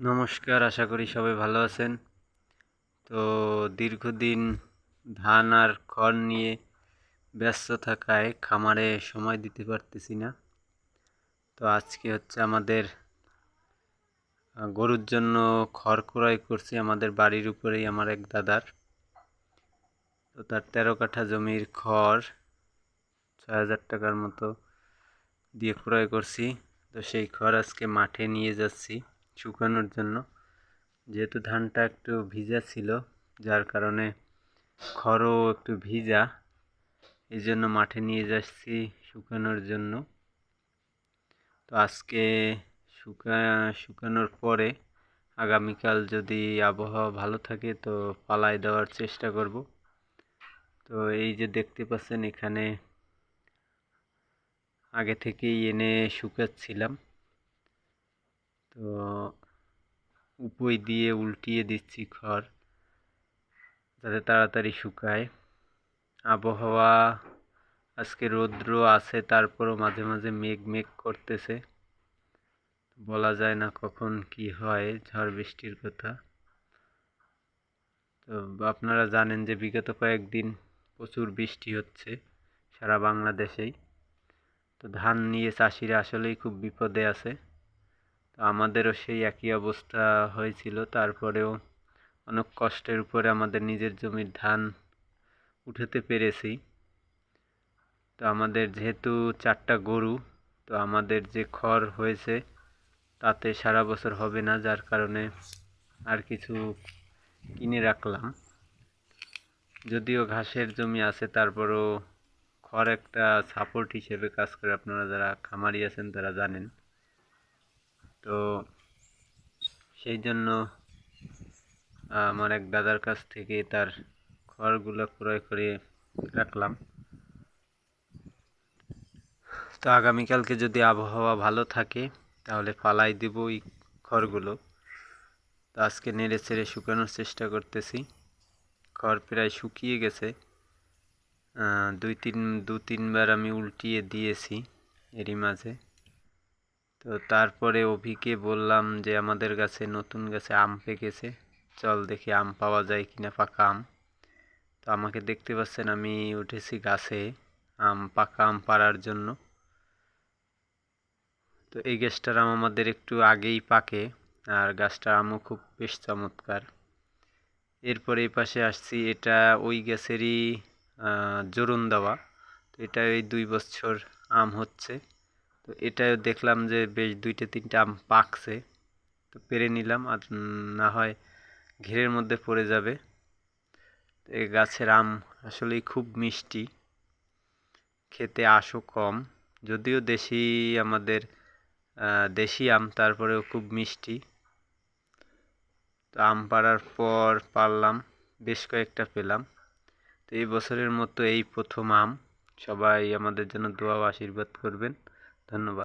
নমস্কার, আশা করি সবাই ভালো আছেন। তো দীর্ঘদিন ধান আর খড় নিয়ে ব্যস্ত থাকায় খামারে সময় দিতে পারতেছি না। তো আজকে হচ্ছে আমাদের গরুর জন্য খড় ক্রয় করছি আমাদের বাড়ির উপরেই আমার এক দাদার। তো তার তেরো কাঠা জমির খড় ছয় হাজার টাকার মতো দিয়ে ক্রয় করছি। তো সেই খড় আজকে মাঠে নিয়ে যাচ্ছি। শুকানোর জন্য। যেহেতু ধানটা একটু ভিজা ছিল, যার কারণে খড়ও একটু ভিজা এই জন্য মাঠে নিয়ে যাচ্ছি শুকানোর জন্য। তো আজকে শুকা, শুকানোর পরে আগামীকাল যদি আবহাওয়া ভালো থাকে তো পালায় দেওয়ার চেষ্টা করব। তো এই যে দেখতে পাচ্ছেন এখানে আগে থেকেই এনে শুকাচ্ছিলাম। তো উপই দিয়ে উল্টিয়ে দিচ্ছি খড় যাতে তাড়াতাড়ি শুকায়। আবহাওয়া আজকে রৌদ্র আছে, তারপরও মাঝে মাঝে মেঘ মেঘ করতেছে। বলা যায় না কখন কি হয়, ঝড় বৃষ্টির কথা। তো আপনারা জানেন যে বিগত কয়েকদিন প্রচুর বৃষ্টি হচ্ছে সারা বাংলাদেশেই। তো ধান নিয়ে চাষিরা আসলেই খুব বিপদে আছে। আমাদেরও সেই একই অবস্থা হয়েছিল। তারপরেও অনেক কষ্টের উপরে আমাদের নিজের জমির ধান উঠাতে পেরেছি। তো আমাদের যেহেতু চারটা গরু, তো আমাদের যে খড় হয়েছে তাতে সারা বছর হবে না, যার কারণে আর কিছু কিনে রাখলাম। যদিও ঘাসের জমি আছে, তারপরও খড় একটা সাপোর্ট হিসেবে কাজ করে আপনারা যারা খামারি আছেন তারা জানেন। তো সেই জন্য আমার এক দাদার কাছ থেকে তার খড়গুলো ক্রয় করে রাখলাম। তো আগামীকালকে যদি আবহাওয়া ভালো থাকে, তাহলে ফালাই দেব ওই খড়গুলো। তো আজকে নেড়ে ছেড়ে শুকানোর চেষ্টা করতেছি। খড় প্রায় শুকিয়ে গেছে। দুই তিন, দু তিনবার আমি উল্টিয়ে দিয়েছি এরই মাঝে। তো তারপরে অভিকে বললাম যে, আমাদের গাছে নতুন গাছে আম পেকেছে। চল দেখি আম পাওয়া যায় কিনা পাকা আম। তো আমাকে দেখতে পাচ্ছেন, আমি উঠেছি গাছে আম, পাকা আম পাড়ার জন্য। তো এই গাছটার আম আমাদের একটু আগেই পাকে, আর গাছটার আমও খুব বেশ চমৎকার। এরপরে এই পাশে আসছি, এটা ওই গাছেরই জোরন দেওয়া। তো এটা ওই দুই বছর আম হচ্ছে। তো এটাও দেখলাম যে বেশ দুইটা তিনটা আম পাকছে। তো পেরে নিলাম আর না হয় ঘেরের মধ্যে পড়ে যাবে। এই গাছের আম আসলেই খুব মিষ্টি। খেতে আসো কম। যদিও দেশি আমাদের দেশি আম, তারপরেও খুব মিষ্টি। তো আম পাড়ার পর পারলাম, বেশ কয়েকটা পেলাম। তো এই বছরের মতো এই প্রথম আম। সবাই আমাদের জন্য দোয়া আশীর্বাদ করবেন। دھنیہ واد